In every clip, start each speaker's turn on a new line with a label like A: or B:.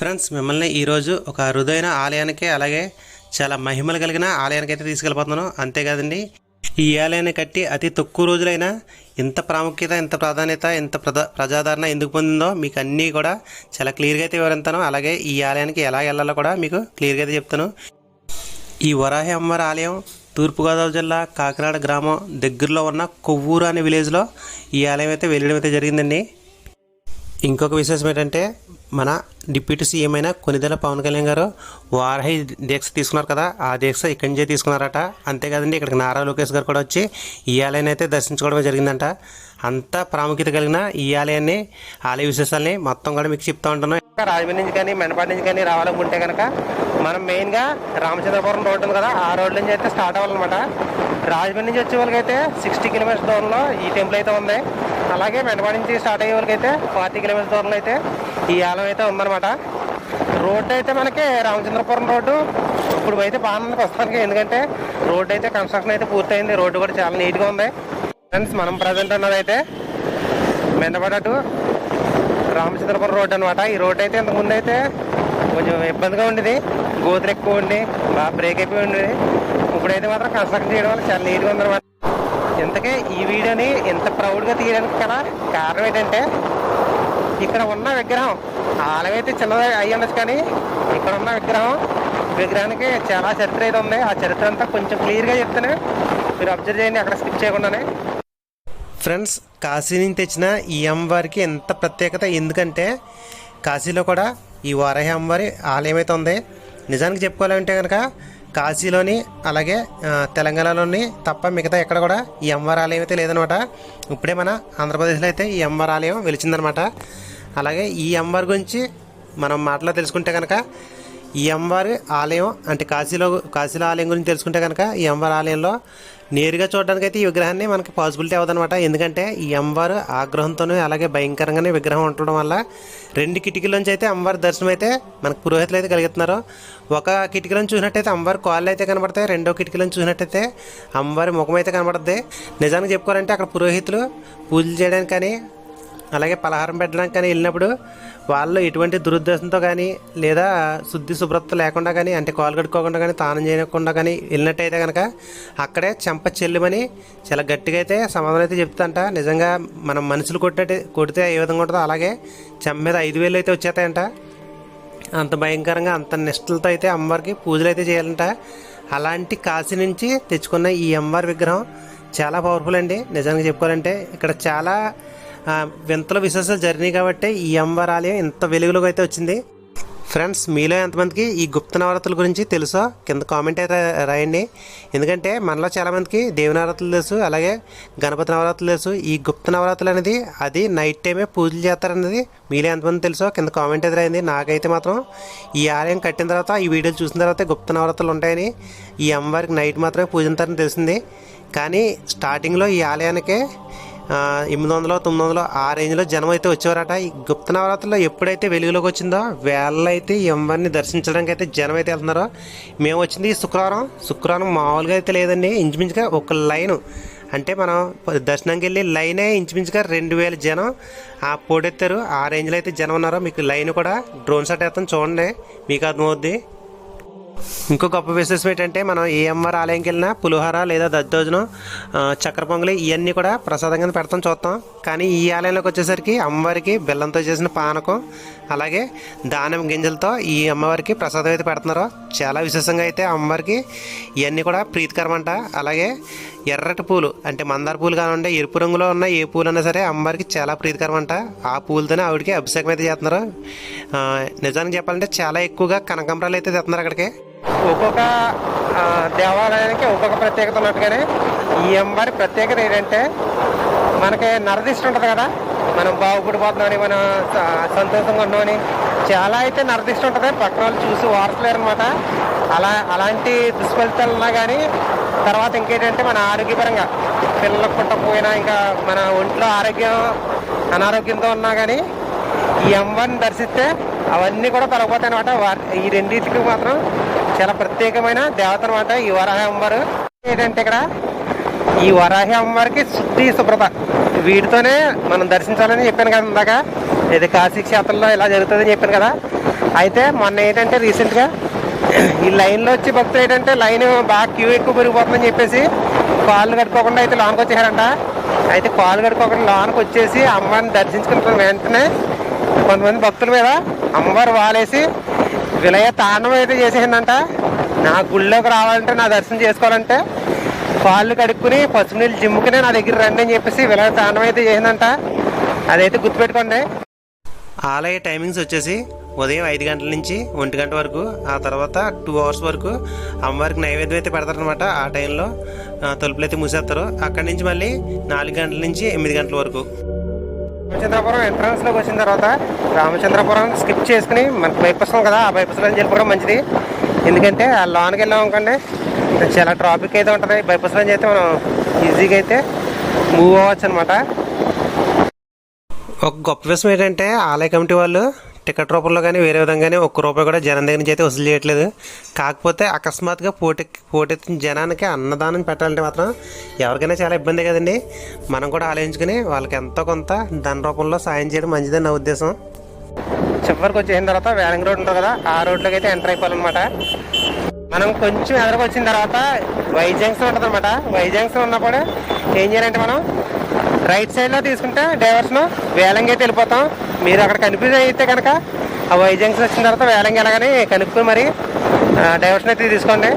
A: Friends మిమ్మల్ని ఈరోజు ఒక అరుదైన ఆలయానికి అలాగే చాలా మహిమలు కలిగిన ఆలయానికి అయితే తీసుకెళ్ళిపోతున్నాను. అంతేకాదండి ఈ ఆలయాన్ని కట్టి అతి తక్కువ రోజులైనా ఇంత ప్రాముఖ్యత ఇంత ప్రాధాన్యత ఇంత ప్రజా ప్రజాదరణ ఎందుకు పొందిందో మీకు అన్నీ కూడా చాలా క్లియర్గా అయితే వివరిస్తాను. అలాగే ఈ ఆలయానికి ఎలా వెళ్ళాలో కూడా మీకు క్లియర్గా అయితే చెప్తాను. ఈ వరాహి అమ్మవారి ఆలయం తూర్పుగోదావరి జిల్లా కాకినాడ గ్రామం దగ్గరలో ఉన్న కొవ్వూరు అనే విలేజ్లో ఈ ఆలయం అయితే వెళ్ళడం అయితే జరిగిందండి. ఇంకొక విశేషం ఏంటంటే మన డిప్యూటీ సీఎం అయిన కొనిదెల పవన్ కళ్యాణ్ గారు వారాహి దీక్ష తీసుకున్నారు కదా ఆ దీక్ష ఇక్కడి నుంచే తీసుకున్నారట. అంతేకాదండి ఇక్కడికి నారా లోకేష్ గారు కూడా వచ్చి ఈ ఆలయాన్ని అయితే దర్శించుకోవడం జరిగిందంట. అంత ప్రాముఖ్యత కలిగిన ఈ ఆలయాన్ని ఆలయ విశేషాలని మొత్తం కూడా మీకు చెప్తా ఉంటాను రాజమండ్రి నుంచి కానీ మెనపాటి నుంచి కానీ రావాలనుకుంటే కనుక మనం మెయిన్గా రామచంద్రపురం రోడ్డు ఉంది కదా ఆ రోడ్డు నుంచి అయితే స్టార్ట్ అవ్వాలన్నమాట. రాజమండ్రి నుంచి వచ్చే వాళ్ళకైతే సిక్స్టీ కిలోమీటర్స్ దూరంలో ఈ టెంపుల్ అయితే ఉంది. అలాగే మెనపాటి నుంచి స్టార్ట్ అయ్యే వాళ్ళకైతే ఫార్టీ కిలోమీటర్స్ దూరంలో అయితే ఈ ఆలయం అయితే ఉందన్నమాట. రోడ్డు అయితే మనకి రామచంద్రపురం రోడ్డు. ఇప్పుడు అయితే బాగుంది ప్రస్తుతానికి ఎందుకంటే రోడ్డు అయితే కన్స్ట్రక్షన్ అయితే పూర్తయింది. రోడ్డు కూడా చాలా నీట్గా ఉంది. ఫ్రెండ్స్ మనం ప్రజెంట్ ఉన్నదైతే అయితే టు రామచంద్రపురం రోడ్డు అనమాట ఈ రోడ్ అయితే ఇంతకుముందు అయితే కొంచెం ఇబ్బందిగా ఉండేది. గోతులు ఎక్కువ ఉండి బాగా బ్రేక్ అయిపోయి ఉండేది. ఇప్పుడైతే మాత్రం కన్స్ట్రక్షన్ చేయడం వల్ల చాలా నీట్గా ఉందన్నమాట. ఇంతకే ఈ వీడియోని ఇంత ప్రౌడ్గా తీయడానికి కదా కారణం ఏంటంటే ఇక్కడ ఉన్న విగ్రహం. ఆలయం అయితే చిన్నది అయ్యి ఉండొచ్చు కానీ ఇక్కడ ఉన్న విగ్రహం విగ్రహానికి చాలా చరిత్ర అయితే ఉంది. ఆ చరిత్ర అంతా కొంచెం క్లియర్గా చెప్తాను మీరు అబ్జర్వ్ చేయండి అక్కడ స్కిప్ చేయకుండానే. ఫ్రెండ్స్ కాశీ నుంచి తెచ్చిన ఈ అమ్మవారికి ఎంత ప్రత్యేకత? ఎందుకంటే కాశీలో కూడా ఈ వారాహి అమ్మవారి ఆలయం అయితే ఉంది. నిజానికి చెప్పుకోవాలంటే కనుక కాశీలోని అలాగే తెలంగాణలోని తప్ప మిగతా ఎక్కడ కూడా ఈ అమ్మవారి ఆలయం అయితే లేదనమాట. ఇప్పుడే మన ఆంధ్రప్రదేశ్లో అయితే ఈ అమ్మవారి ఆలయం వెలిచిందనమాట. అలాగే ఈ అమ్మవారి గురించి మనం మాటలో తెలుసుకుంటే కనుక ఈ అమ్మవారి ఆలయం అంటే కాశీలో కాశీలో ఆలయం గురించి తెలుసుకుంటే కనుక ఈ అమ్మవారి ఆలయంలో నేరుగా చూడడానికి అయితే ఈ విగ్రహాన్ని మనకి పాసిబిలిటీ అవ్వదన్నమాట. ఎందుకంటే ఈ అమ్మవారు ఆగ్రహంతోనూ అలాగే భయంకరంగానే విగ్రహం ఉండడం వల్ల రెండు కిటికీలోంచి అయితే అమ్మవారి దర్శనం అయితే మనకు పురోహితులు అయితే కలుగుతున్నారు ఒక కిటికీలను చూసినట్టయితే అమ్మవారి కాళ్ళు అయితే కనబడతాయి. రెండో కిటికీలను చూసినట్టయితే అమ్మవారి ముఖం అయితే కనబడుతుంది నిజానికి చెప్పుకోవాలంటే అక్కడ పురోహితులు పూజలు చేయడానికి కానీ అలాగే పలహారం పెట్టడానికి కానీ వెళ్ళినప్పుడు వాళ్ళు ఎటువంటి దురుద్దేశంతో కానీ లేదా శుద్ధి శుభ్రత లేకుండా కానీ అంటే కాలు కడుక్కోకుండా కానీ తానం చేయకుండా కానీ వెళ్ళినట్టయితే కనుక అక్కడే చెంప చెల్లుమని చాలా గట్టిగా అయితే సమాధానం అయితే చెప్తాంట నిజంగా మనం మనుషులు కొట్టే కొడితే ఏ విధంగా ఉంటుందో అలాగే చెంప మీద ఐదు వేలు అయితే వచ్చేస్తాయంట. అంత భయంకరంగా అంత నిష్ఠలతో అయితే అమ్మవారికి పూజలు అయితే చేయాలంట. అలాంటి కాశీ నుంచి తెచ్చుకున్న ఈ అమ్మవారి విగ్రహం చాలా పవర్ఫుల్ అండి. నిజంగా చెప్పుకోవాలంటే ఇక్కడ చాలా వింతల విశేషాలు జర్నీ కాబట్టి ఈ అమ్మవారి ఆలయం ఇంత వెలుగులోకి అయితే వచ్చింది. ఫ్రెండ్స్ మీలో ఎంతమందికి ఈ గుప్త నవరాత్రుల గురించి తెలుసో కింద కామెంట్ అయితే రాయండి. ఎందుకంటే మనలో చాలామందికి దేవి నవరాత్రులు తెలుసు అలాగే గణపతి నవరాత్రులు తెలుసు. ఈ గుప్త నవరాత్రులు అనేది అది నైట్ టైమే పూజలు చేస్తారనేది మీలో ఎంతమంది తెలుసో కింద కామెంట్ అయితే రాయింది నాకైతే మాత్రం ఈ ఆలయం కట్టిన తర్వాత ఈ వీడియోలు చూసిన తర్వాత గుప్త నవరాత్రులు ఉంటాయని ఈ అమ్మవారికి నైట్ మాత్రమే పూజించారని తెలిసింది. కానీ స్టార్టింగ్లో ఈ ఆలయానికే ఎనిమిది వందలు తొమ్మిది వందలు ఆ రేంజ్లో జనం అయితే వచ్చేవారట. ఈ గుప్త నవరాత్రిలో ఎప్పుడైతే వెలుగులోకి వచ్చిందో వేళ్ళ అయితే ఎవరిని దర్శించడానికి అయితే జనం అయితే వెళ్తున్నారో మేము వచ్చింది శుక్రవారం. శుక్రవారం మామూలుగా అయితే లేదండి. ఇంచుమించుగా ఒక లైను. అంటే మనం దర్శనంకి వెళ్ళి లైనే ఇంచుమించుగా రెండు వేల జనం ఆ పోటెత్తారు. ఆ రేంజ్లో అయితే జనం ఉన్నారో. మీకు లైన్ కూడా డ్రోన్ షాట్ వేస్తాను చూడండి. మీకు అర్థమవుద్ది. ఇంకో గొప్ప విశేషం ఏంటంటే మనం ఏ అమ్మవారి ఆలయంకి వెళ్ళినా పులిహోర లేదా దద్దోజనం చక్కెర పొంగలి ఇవన్నీ కూడా ప్రసాదంగా పెడతాం చూస్తాం. కానీ ఈ ఆలయంలోకి వచ్చేసరికి అమ్మవారికి బెల్లంతో చేసిన పానకం అలాగే దానిమ్మ గింజలతో ఈ అమ్మవారికి ప్రసాదం అయితే పెడుతున్నారు. చాలా విశేషంగా అయితే అమ్మవారికి ఇవన్నీ కూడా ప్రీతికరం అంట అలాగే ఎర్రటి పూలు అంటే మందార పూలు కానివ్వండి ఎరుపు రంగులో ఉన్న ఏ పూలు అన్నా సరే అమ్మవారికి చాలా ప్రీతికరం అంట ఆ పూలతోనే ఆవిడకి అభిషేకం అయితే చేస్తున్నారు. నిజానికి చెప్పాలంటే చాలా ఎక్కువగా కనకాంబరాలు అయితే తెస్తున్నారు అక్కడికి. ఒక్కొక్క దేవాలయానికి ఒక్కొక్క ప్రత్యేకత ఉన్నట్టుగానే ఈ అమ్మవారి ప్రత్యేకత ఏంటంటే మనకి నరదిష్టి ఉంటుంది కదా మనం బాగుపడిపోతున్నామని మనం స- సంతోషంగా ఉన్నామని చాలా అయితే నరదిష్టి ఉంటుంది. పక్కన వాళ్ళు చూసి వారసలేరు అనమాట అలా అలాంటి దుష్ఫలితాలు ఉన్నా కానీ తర్వాత ఇంకేంటంటే మన ఆరోగ్యపరంగా పిల్లలకు పుట్టకపోయినా ఇంకా మన ఒంట్లో ఆరోగ్యం అనారోగ్యంతో ఉన్నా కానీ ఈ అమ్మవారిని దర్శిస్తే అవన్నీ కూడా తొలగిపోతాయి అనమాట ఈ రెండింటికి మాత్రం చాలా ప్రత్యేకమైన దేవత అనమాట ఈ వరాహ అమ్మవారు. ఏంటంటే ఇక్కడ ఈ వరాహి అమ్మవారికి శుద్ధి శుభ్రత. వీటితోనే మనం దర్శించాలని చెప్పాను కదా ఇందాక. ఇది కాశీ క్షేత్రంలో ఇలా జరుగుతుందని చెప్పాను కదా. అయితే మొన్న ఏంటంటే రీసెంట్గా ఈ లైన్లో వచ్చి భక్తులు ఏంటంటే లైన్ బాగా క్యూ ఎక్కువ పెరిగిపోతుందని చెప్పేసి కాళ్ళు కట్టుకోకుండా అయితే లోనికి వచ్చేసారంట. అయితే కాళ్ళు కట్టుకోకుండా లోనికి వచ్చేసి అమ్మవారిని దర్శించుకుంటున్న వెంటనే కొంతమంది భక్తుల మీద అమ్మవారు వాలేసి విలయ తాండవం అయితే చేసేసిందంట. నా గుళ్ళోకి రావాలంటే నా దర్శనం చేసుకోవాలంటే కాళ్ళు కడుక్కుని పసుపు నీళ్ళు జిమ్ముకునే నా దగ్గర రండి అని చెప్పేసి విలయ తాండవం అయితే చేసిందంట. అదైతే గుర్తుపెట్టుకోండి. ఆలయ టైమింగ్స్ వచ్చేసి ఉదయం ఐదు గంటల నుంచి ఒంటి గంట వరకు ఆ తర్వాత టూ అవర్స్ వరకు అమ్మవారికి నైవేద్యం అయితే పెడతారనమాట ఆ టైంలో. తలుపులు అయితే మూసేస్తారు. అక్కడి నుంచి మళ్ళీ నాలుగు గంటల నుంచి ఎనిమిది గంటల వరకు. రామచంద్రపురం ఎంట్రన్స్లోకి వచ్చిన తర్వాత రామచంద్రపురం స్కిప్ చేసుకుని మనకు బైపాస్ ఉంది కదా ఆ బైపాస్లో వెళ్ళిపోవడం మంచిది. ఎందుకంటే ఆ లోన్కి వెళ్ళాం అనుకోండి చాలా ట్రాఫిక్ అయితే ఉంటుంది. బైపాస్లో అయితే మనం ఈజీగా అయితే మూవ్ అవ్వచ్చు అనమాట ఒక గొప్ప విషయం ఏంటంటే ఆలయ కమిటీ వాళ్ళు టికెట్ రూపంలో కానీ వేరే విధంగానే ఒక్క రూపాయి కూడా జనం దగ్గర నుంచి అయితే వసూలు చేయట్లేదు. కాకపోతే అకస్మాత్తుగా పోటీ పోటెత్తిన జనానికి అన్నదానం పెట్టాలంటే మాత్రం ఎవరికైనా చాలా ఇబ్బంది కదండి. మనం కూడా ఆలోచించుకుని వాళ్ళకి ఎంతో కొంత ధన రూపంలో సాయం చేయడం మంచిదని నా ఉద్దేశం. చివరికి వచ్చేసిన తర్వాత వేలంగి రోడ్ ఉంటుంది కదా ఆ రోడ్లోకి అయితే ఎంటర్ అయిపోవాలన్నమాట. మనం కొంచెం ఎదరకు వచ్చిన తర్వాత వై జంక్షన్ ఉంటుంది అనమాట వై జంక్షన్ ఉన్నప్పుడు ఏం చేయాలంటే మనం రైట్ సైడ్లో తీసుకుంటే డైవర్స్ను వేలంగి అయితే వెళ్ళిపోతాం. మీరు అక్కడ కన్ఫ్యూజ్ అయితే కనుక ఆ వై జంక్షన్ వచ్చిన తర్వాత వేలంగి అనగానే కనుక్కుని మరి డైవర్షన్ అయితే తీసుకోండి.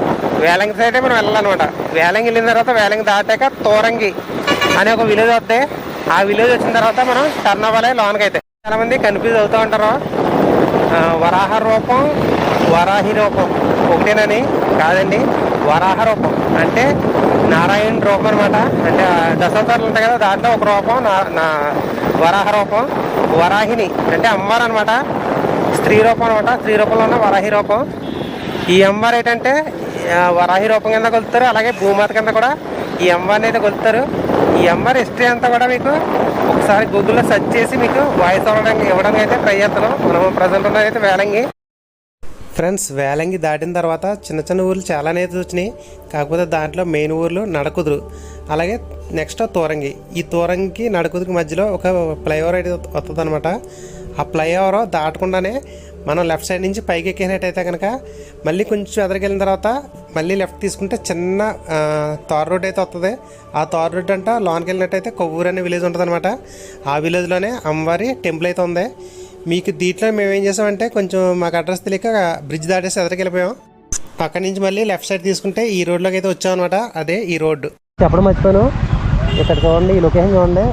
A: వేలంగి సైడ్ మనం వెళ్ళాలన్నమాట. వేలంగి వెళ్ళిన తర్వాత వేలంగి దాటాక తోరంగి అనే ఒక విలేజ్ వస్తే ఆ విలేజ్ వచ్చిన తర్వాత మనం టర్న్ అవ్వాలి లోన్కి అయితే చాలామంది కన్ఫ్యూజ్ అవుతూ ఉంటారు. వరాహ రూపం వరాహి రూపం ఒకటేనని కాదండి. వరాహ రూపం అంటే నారాయణ రూపం అనమాట అంటే ఆ దశావతారాలు ఉంటాయి కదా దాంట్లో ఒక రూపం నా నా వరాహ రూపం వరాహిని అంటే అమ్మవారు అనమాట స్త్రీ రూపం అనమాట స్త్రీ రూపంలో ఉన్న వరాహి రూపం. ఈ అమ్మవారు ఏంటంటే వరాహి రూపం కింద కొలుతారు అలాగే భూమాత కింద కూడా ఈ అమ్మవారిని అయితే కొలుతారు. ఈ అమ్మవారి హిస్టరీ అంతా కూడా మీకు ఒకసారి గూగుల్లో సెర్చ్ చేసి మీకు వాయిస్ అవ్వడానికి ఇవ్వడానికి అయితే ట్రై చేస్తాను. మనం ప్రజెంట్ ఉన్నదైతే వేలంగి. ఫ్రెండ్స్ వేలంగి దాటిన తర్వాత చిన్న చిన్న ఊర్లు చాలానే వచ్చినాయి. కాకపోతే దాంట్లో మెయిన్ ఊర్లు నడకుదురు. అలాగే నెక్స్ట్ తోరంగి. ఈ తోరంగికి నడకుదురుకి మధ్యలో ఒక ఫ్లైఓవర్ అయితే వస్తుంది అనమాట ఆ ఫ్లైఓవర్ దాటకుండానే మనం లెఫ్ట్ సైడ్ నుంచి పైకి ఎక్కినట్టయితే కనుక మళ్ళీ కొంచెం ఎదరికెళ్ళిన తర్వాత మళ్ళీ లెఫ్ట్ తీసుకుంటే చిన్న తార్ రోడ్ అయితే వస్తుంది ఆ తార్ రోడ్ అంట లోనికి వెళ్ళినట్టయితే కొవ్వూరు అనే విలేజ్ ఉంటుంది అనమాట ఆ విలేజ్లోనే అమ్మవారి టెంపుల్ అయితే ఉంది. మీకు దీంట్లో మేము ఏం చేసామంటే కొంచెం మాకు అడ్రస్ తెలియక బ్రిడ్జ్ దాటేసి ఎదరికి వెళ్ళిపోయాం. నుంచి మళ్ళీ లెఫ్ట్ సైడ్ తీసుకుంటే ఈ రోడ్లోకి అయితే వచ్చాం అనమాట అదే ఈ రోడ్డు. చెప్పడం మర్చిపోయాను. ఇక్కడ చూడండి ఈ లొకేషన్ చూడండి.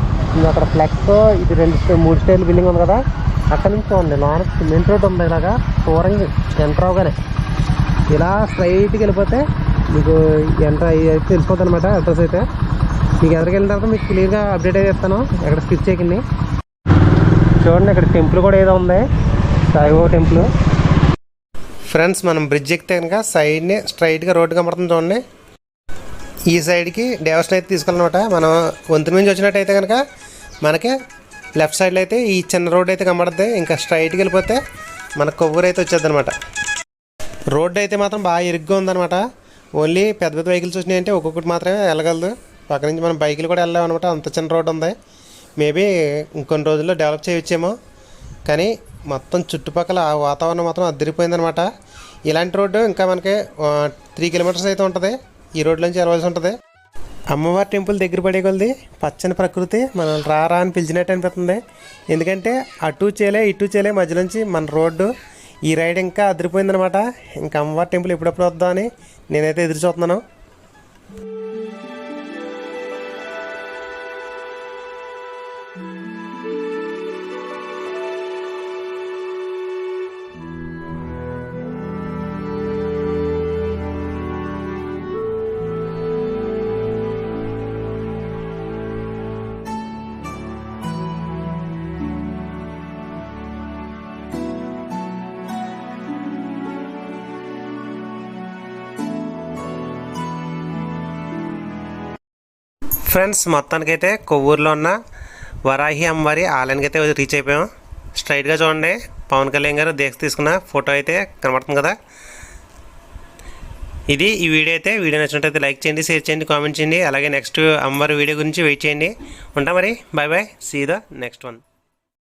A: అక్కడ ఫ్లెక్స్ ఇది రెండు స్టే- మూడు స్టేర్ల బిల్డింగ్ ఉంది కదా. అక్కడ నుంచి చూడండి లోన సిమెంట్ రోడ్ ఉంది ఇలాగా. దూరంగా ఎంటర్ అవగానే ఇలా స్ట్రైట్కి వెళ్ళిపోతే మీకు ఎంటర్ అయితే తెలిసిపోతుంది అనమాట అడ్రస్ అయితే. మీకు ఎదరికి వెళ్ళిన తర్వాత మీకు క్లియర్గా అప్డేట్ అయితే ఇస్తాను ఎక్కడ స్కిప్ చేయకండి. చూడండి ఇక్కడ టెంపుల్ కూడా ఏదో ఉంది. సాయిబాబా టెంపుల్. ఫ్రెండ్స్ మనం బ్రిడ్జ్ ఎక్కితే కనుక సైడ్ని స్ట్రైట్గా రోడ్డు కనబడుతుంది చూడండి. ఈ సైడ్కి డైవర్షన్ అయితే తీసుకెళ్ళనమాట. మనం వంతు నుంచి వచ్చినట్టయితే కనుక మనకి లెఫ్ట్ సైడ్లో అయితే ఈ చిన్న రోడ్ అయితే కనబడుతుంది. ఇంకా స్ట్రైట్కి వెళ్ళిపోతే మన కొవ్వూరు అయితే వచ్చేది అనమాట రోడ్డు అయితే మాత్రం బాగా ఇరుగ్గా ఉందన్నమాట. ఓన్లీ పెద్ద పెద్ద వెహికల్స్ వచ్చినాయంటే ఒక్కొక్కటి మాత్రమే వెళ్ళగలదు. పక్క నుంచి మనం బైకులు కూడా వెళ్ళామన్నమాట అంత చిన్న రోడ్డు ఉంది. మేబీ ఇంకొన్ని రోజుల్లో డెవలప్ చేయొచ్చేమో. కానీ మొత్తం చుట్టుపక్కల ఆ వాతావరణం మాత్రం అదిరిపోయిందనమాట ఇలాంటి రోడ్డు ఇంకా మనకి త్రీ కిలోమీటర్స్ అయితే ఉంటుంది. ఈ రోడ్లోంచి నుంచి వెళ్ళవలసి ఉంటుంది. అమ్మవారి టెంపుల్ దగ్గర పడే కొలది పచ్చని ప్రకృతి మనం రారా అని పిలిచినట్టు అనిపిస్తుంది. ఎందుకంటే అటు చేలే ఇటు చేలే మధ్యలోంచి మన రోడ్డు ఈ రైడ్ ఇంకా అదిరిపోయిందనమాట ఇంకా అమ్మవారి టెంపుల్ ఎప్పుడెప్పుడు వద్దామని నేనైతే ఎదురు చూస్తున్నాను. ఫ్రెండ్స్ మొత్తానికైతే కొవ్వూరులో ఉన్న వరాహి అమ్మవారి ఆలయానికి అయితే రీచ్ అయిపోయాం. స్ట్రైట్గా చూడండి. పవన్ కళ్యాణ్ గారు దీక్ష తీసుకున్న ఫోటో అయితే కనబడుతుంది కదా. ఇది ఈ వీడియో అయితే. వీడియో నచ్చినట్టయితే లైక్ చేయండి షేర్ చేయండి కామెంట్ చేయండి. అలాగే నెక్స్ట్ అమ్మవారి వీడియో గురించి వెయిట్ చేయండి. ఉంటా మరి. Bye bye see the next one